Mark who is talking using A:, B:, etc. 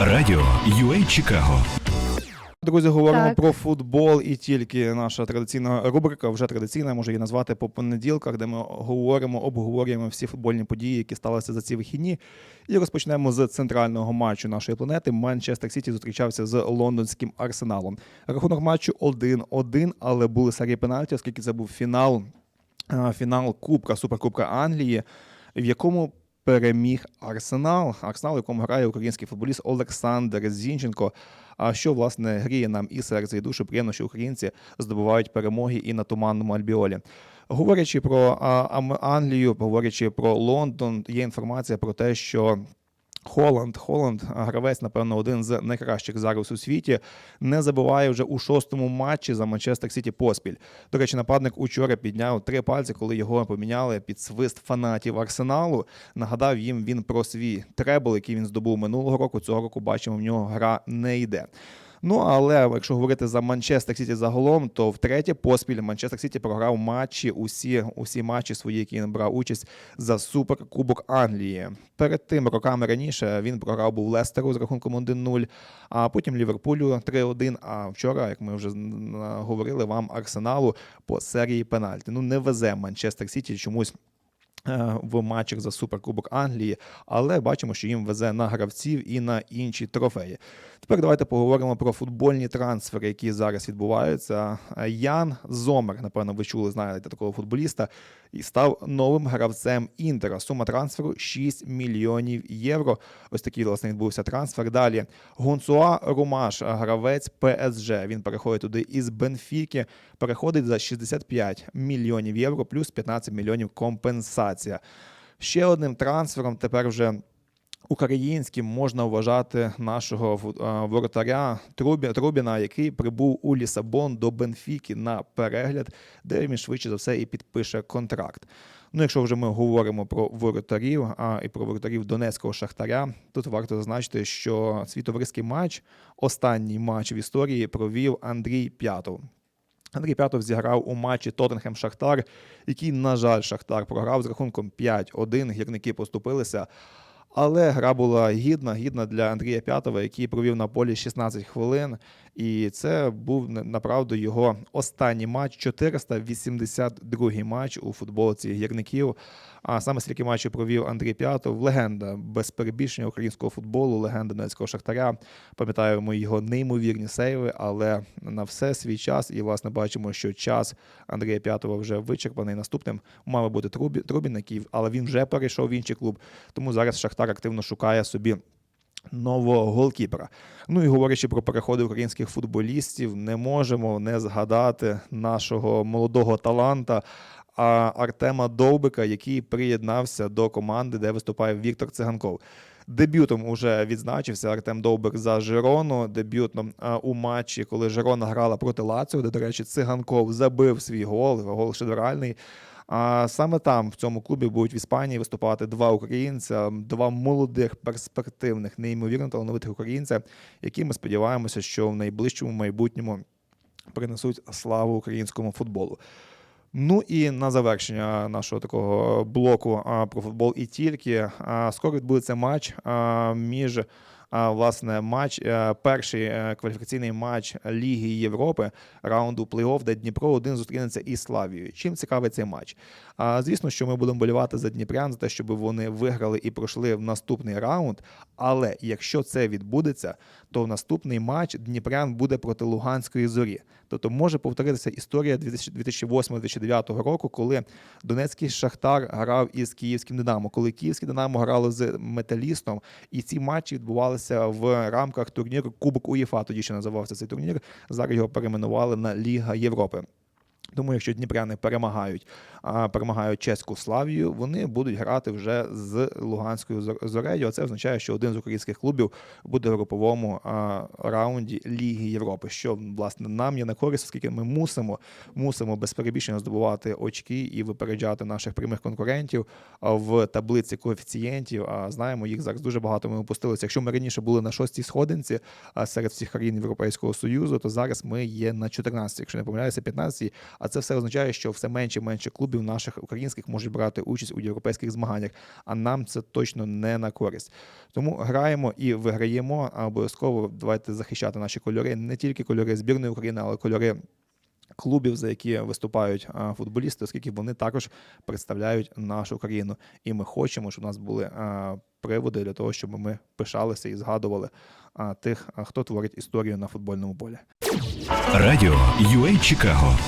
A: Радіо UA Чикаго.
B: Друзі, говоримо
C: Так.
B: про футбол і тільки наша традиційна рубрика, вже традиційна, можу її назвати по понеділках, де ми говоримо, обговорюємо всі футбольні події, які сталися за ці вихідні. І розпочнемо з центрального матчу нашої планети. Манчестер Сіті зустрічався з лондонським арсеналом. Рахунок матчу 1-1, але були серії пенальті, оскільки це був фінал, фінал Кубка, Суперкубка Англії, в якому переміг Арсенал. Арсенал, в якому грає український футболіст Олександр Зінченко. А що власне гріє нам і серце, і душу, приємно, що українці здобувають перемоги і на туманному альбіолі. Говорячи про Англію, говорячи про Лондон, є інформація про те, що Холланд, Холланд, гравець, напевно, один з найкращих зараз у світі, не забуває вже у шостому матчі за Манчестер Сіті поспіль. До речі, нападник учора підняв три пальці, коли його поміняли під свист фанатів арсеналу. Нагадав їм він про свій требл, який він здобув минулого року. Цього року бачимо, в нього гра не йде. Ну але якщо говорити за Манчестер Сіті загалом, то втретє поспіль Манчестер Сіті програв матчі, усі, усі матчі свої, які він брав участь за Суперкубок Англії. Перед тим роками раніше він програв був Лестеру з рахунком 1-0, а потім Ліверпулю 3-1. А вчора, як ми вже говорили вам, Арсеналу по серії пенальті. Ну не везе Манчестер Сіті чомусь. е, В матчах за Суперкубок Англії, але бачимо, що їм везе на гравців і на інші трофеї. Тепер давайте поговоримо про футбольні трансфери, які зараз відбуваються. Ян Зомер, напевно, ви чули, знаєте такого футболіста, і став новим гравцем Інтера. Сума трансферу 6 мільйонів євро. Ось такий власне відбувся трансфер. Далі Гонсуа Румаш, гравець ПСЖ. Він переходить туди із Бенфіки, переходить за 65 мільйонів євро, плюс 15 мільйонів компенсація. Ще одним трансфером тепер вже українським можна вважати нашого фу- воротаря Трубі- Трубіна, який прибув у Лісабон до Бенфіки на перегляд, де він швидше за все і підпише контракт. Ну, якщо вже ми говоримо про воротарів а, і про воротарів Донецького шахтаря, тут варто зазначити, що свій товариський матч, останній матч в історії провів Андрій П'ятов. Андрій П'ятов зіграв у матчі Тоттенхем Шахтар, який, на жаль, Шахтар програв з рахунком 5-1. Гірники поступилися. Але гра була гідна, гідна для Андрія П'ятова, який провів на полі 16 хвилин. І це був направду його останній матч, 482-й матч у футболці гірників. А саме стільки матчів провів Андрій П'ятов, легенда без перебільшення українського футболу, легенда Донецького Шахтаря. Пам'ятаємо його неймовірні сейви, але на все свій час. І власне бачимо, що час Андрія П'ятова вже вичерпаний. Наступним мав бути Трубі, Трубін, який, але він вже перейшов в інший клуб. Тому зараз Шахтар активно шукає собі. Нового голкіпера. Ну і говорячи про переходи українських футболістів, не можемо не згадати нашого молодого таланта Артема Довбика, який приєднався до команди, де виступає Віктор Циганков. Дебютом уже відзначився Артем Довбик за Жирону. Дебютом у матчі, коли Жирона грала проти Лаціо, де, до речі, Циганков забив свій гол, гол шедевральний. А саме там, в цьому клубі, будуть в Іспанії виступати два українця, два молодих, перспективних, неймовірно талановитих українця, які ми сподіваємося, що в найближчому майбутньому принесуть славу українському футболу. Ну і на завершення нашого такого блоку про футбол і тільки скоро відбудеться матч між. Власне, матч, е, перший е, кваліфікаційний матч Ліги Європи раунду плей-офф, де Дніпро один зустрінеться із Славією. Чим цікавий цей матч? Звісно, що ми будемо болівати за Дніпрян, за те, щоб вони виграли і пройшли в наступний раунд. Але якщо це відбудеться, то наступний матч Дніпрян буде проти Луганської зорі. Тобто може повторитися історія 2008-2009 року, коли Донецький Шахтар грав із Київським Динамо, коли Київське Динамо грало з металістом, і ці матчі відбувалися в рамках турніру Кубок УЄФА. Тоді ще називався цей турнір. Зараз його перейменували на Ліга Європи. Тому, якщо дніпряни перемагають, перемагають чеську славію, вони будуть грати вже з Луганською Зор- зорею. А це означає, що один з українських клубів буде в груповому раунді Ліги Європи, що власне нам є на користь, оскільки ми мусимо, мусимо без перебільшення здобувати очки і випереджати наших прямих конкурентів в таблиці коефіцієнтів. А знаємо, їх зараз дуже багато. Ми опустилися. Якщо ми раніше були на шостій сходинці серед всіх країн Європейського союзу, то зараз ми є на 14, якщо не помиляюся, 15, А це все означає, що все менше і менше клубів наших українських можуть брати участь у європейських змаганнях. А нам це точно не на користь. Тому граємо і виграємо. А обов'язково давайте захищати наші кольори, не тільки кольори збірної України, але кольори. Клубів, за які виступають футболісти, оскільки вони також представляють нашу країну, і ми хочемо, щоб у нас були приводи для того, щоб ми пишалися і згадували тих, хто творить історію на футбольному полі.
A: Радіо UA Чикаго